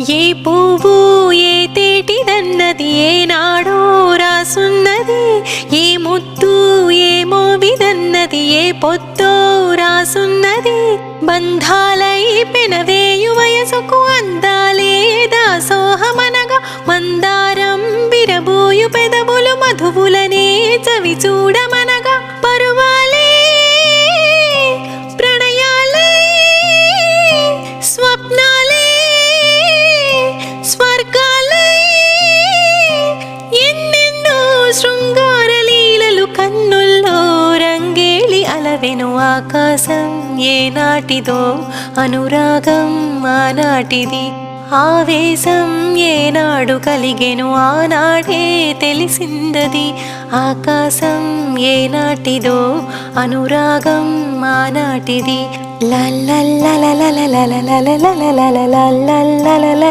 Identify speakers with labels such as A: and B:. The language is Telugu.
A: ఏ పువ్వు ఏ తేటిదన్నది ఏ నాడో రాసున్నది ఏ ముత్తు ఏ మోవిదన్నది ఏ పొత్తో రాసున్నది. బంధాలై పెనవేయు వయసుకు అందాలే దాసోహమనగా మందారం విరబోయు పెదవులు మధువులనే చవి చూడమనగా శృంగార లీలలు కన్నుల్లో రంగేలి అలవెను ఆకాశం ఏనాటిదో అనురాగం ఆనాటిది ఆవేశం ఏనాడు కలిగెను ఆనాడే తెలిసిందది ఆకాశం ఏనాటిదో అనురాగం ఆనాటిది లల్ల